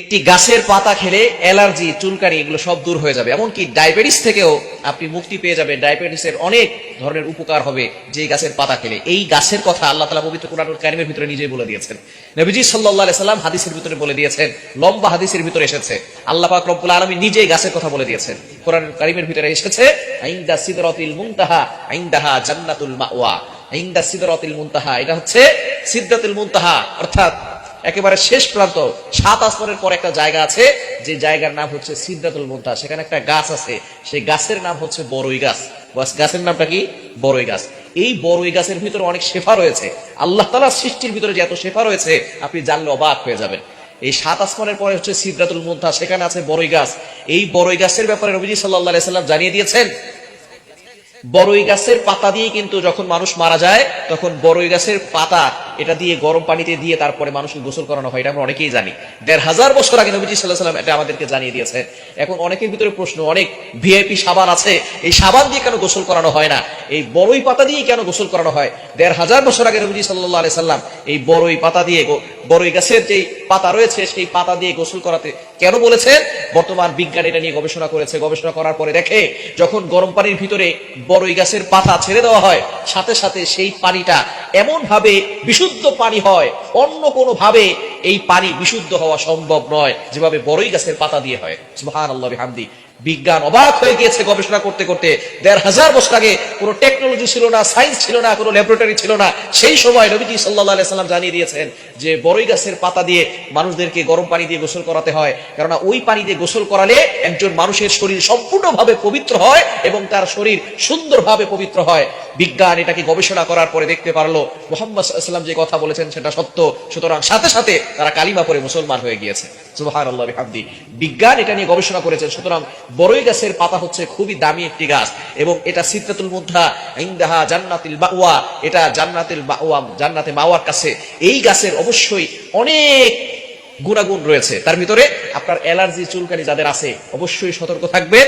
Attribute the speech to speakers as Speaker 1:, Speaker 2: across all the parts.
Speaker 1: একটি গাছের পাতা খেলে অ্যালার্জি, চুলকানি এগুলো সব দূর হয়ে যাবে। এমনকি ডায়াবেটিস থেকেও আপনি মুক্তি পেয়ে যাবেন। ডায়াবেটিসের অনেক ধরনের উপকার হবে যে গাছের পাতা খেলে। এই গাছের কথা আল্লাহ তালা পবিত্র কোরআনুল কারিমের ভিতরে নিজেই বলে দিয়েছেন। নবীজি সাল্লাহ সাল্লাম হাদিসের ভিতরে বলে দিয়েছেন, লম্বা হাদিসের ভিতরে এসেছে। আল্লাহ পাক রব্বুল আলমী নিজেই গাছের কথা বলে দিয়েছেন। কোরআন কারিমের ভিতরে এসেছে, আইন্দা সিদরাতিল মুনতাহা, আইন্দাহা জান্নাতুল মাওয়া। আইন্দা সিদরাতিল মুনতাহা, এটা হচ্ছে সিদ্ধাতুল মুনতাহা, অর্থাৎ একেবারে শেষ প্রান্ত, সাত আসমানের পর একটা জায়গা আছে, যে জায়গার নাম হচ্ছে সিদ্ধাতুল মুন্তা সেখানে একটা গাছ আছে, সেই গাছের নাম হচ্ছে বড়ই গাছ। গাছের নামটা কি? বড়ই গাছ। এই বড়ই গাছের ভিতরে অনেক শেফা রয়েছে। আল্লাহ তালা সৃষ্টির ভিতরে যে এত শেফা রয়েছে, আপনি জানলে অবাক হয়ে যাবেন। এই সাত আসমানের পরে হচ্ছে সিদ্ধাতুল মুন্তা সেখানে আছে বড়ই গাছ। এই বড়ই গাছের ব্যাপারে রবিজি সাল্লাহ সাল্লাম জানিয়ে দিয়েছেন বড়ই গাছের পাতা দিয়ে কিন্তু যখন মানুষ মারা যায়, তখন বড়ই গাছের পাতা এটা দিয়ে গরম পানিতে দিয়ে তারপরে মানুষকে গোসল করানো হয়, এটা আমরা অনেকেই জানি। দেড় হাজার বছর আগে নবীজি সাল্লাহ সাল্লাম এটা আমাদেরকে জানিয়ে দিয়েছেন এখন অনেকের ভিতরে প্রশ্ন, অনেক ভিআইপি সাবান আছে, এই সাবান দিয়ে কেন গোসল করানো হয় না? এই বড়ই পাতা দিয়ে কেন গোসল করানো হয়? দেড় হাজার বছর আগে নবীজি সাল্লাহ আলি সাল্লাম এই বড়ই পাতা দিয়ে বড়ই গাছের যেই পাতা রয়েছে, সেই পাতা দিয়ে গোসল করাতে কেন বলেছেন? বর্তমান বিজ্ঞান এটা নিয়ে গবেষণা করেছে। গবেষণা করার পরে দেখে, যখন গরম পানির ভিতরে বড়ই গাছের পাতা ছেড়ে দেওয়া হয়, সাথে সাথে সেই পানিটা এমন ভাবে পানি হয়। অন্য কোনো ভাবে এই পানি বিশুদ্ধ হওয়া সম্ভব নয়। যেভাবে বড়ই গাছের পাতা দিয়ে হয়। সুহান আল্লাহ হামদি বিজ্ঞান অবাক হয়ে গিয়েছে গবেষণা করতে করতে। দেড় হাজার বছর আগে কোনো টেকনোলজি ছিল না সায়েন্স ছিল না, কোনো ল্যাবরেটরি ছিল না। সেই সময় নবীজি সাল্লাহ সাল্লাম জানিয়ে দিয়েছেন যে বড়ই গাছের পাতা দিয়ে মানুষদেরকে গরম পানি দিয়ে গোসল করাতে হয়। কেননা ওই পানি দিয়ে গোসল করালে একজন মানুষের শরীর সম্পূর্ণভাবে পবিত্র হয় এবং তার শরীর সুন্দরভাবে পবিত্র হয়। বিজ্ঞান এটাকে গবেষণা করার পরে দেখতে পারল, মোহাম্মদ সাল্লাম যে কথা বলেছেন সেটা সত্য। সুতরাং সাথে সাথে তারা কালিমা পরে মুসলমান হয়ে গিয়েছে। সুবাহান আল্লাহ বিজ্ঞান এটা নিয়ে গবেষণা করেছেন, সুতরাং বড়ই গাছের পাতা হচ্ছে খুবই দামি একটি গাছ এবং এটা সিদ্ধাতুল মুদ্রা ইন্দাহা জান্নাতিল মাওয়া, এটা জান্নাতিল মাওয়া, জান্নাতে মাওয়ার কাছে। এই গাছের অবশ্যই অনেক গুণাগুণ রয়েছে। তার ভিতরে আপনার অ্যালার্জি চুলকানি যাদের আছে, অবশ্যই সতর্ক থাকবে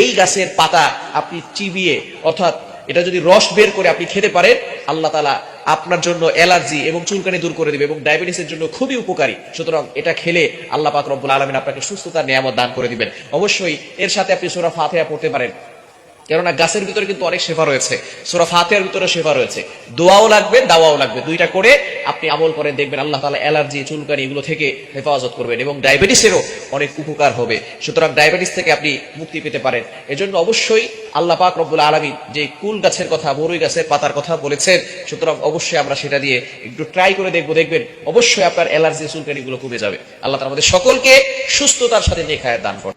Speaker 1: এই গাছের পাতা আপনি চিবিয়ে, অর্থাৎ এটা যদি রস বের করে আপনি খেতে পারেন আল্লাহ তালা আপনার জন্য অ্যালার্জি এবং চুলকানি দূর করে দিবে এবং ডায়াবেটিসের জন্য খুবই উপকারী। সুতরাং এটা খেলে আল্লাহ পাক রব্বুল আলমিন আপনাকে সুস্থতার নিয়ামত দান করে দিবেন। অবশ্যই এর সাথে আপনি সোরা ফাতেহা পড়তে পারেন। কেননা গাছের ভিতরে কিন্তু অনেক শেফা রয়েছে। সোরা ফাতেহার ভিতরে শেফা রয়েছে। দোয়াও লাগবে, দাওয়াও লাগবে। দুইটা করে আপনি আমল করেন দেখবেন আল্লাহ তালা অ্যালার্জি, চুলকানি এগুলো থেকে হেফাজত করবেন এবং ডায়াবেটিসেরও অনেক উপকার হবে। সুতরাং ডায়াবেটিস থেকে আপনি মুক্তি পেতে পারেন। এজন্য অবশ্যই আল্লাহ পাক রব্বুল আলমী যে কুল গাছের কথা, বরুই গাছের পাতার কথা বলেছেন, সুতরাং অবশ্যই আমরা সেটা দিয়ে একটু ট্রাই করে দেখব। দেখবেন অবশ্যই আপনার অ্যালার্জি, চুলকানিগুলো কমে যাবে। আল্লাহ তালা আমাদের সকলকে সুস্থতার সাথে নেখায় দান করেন।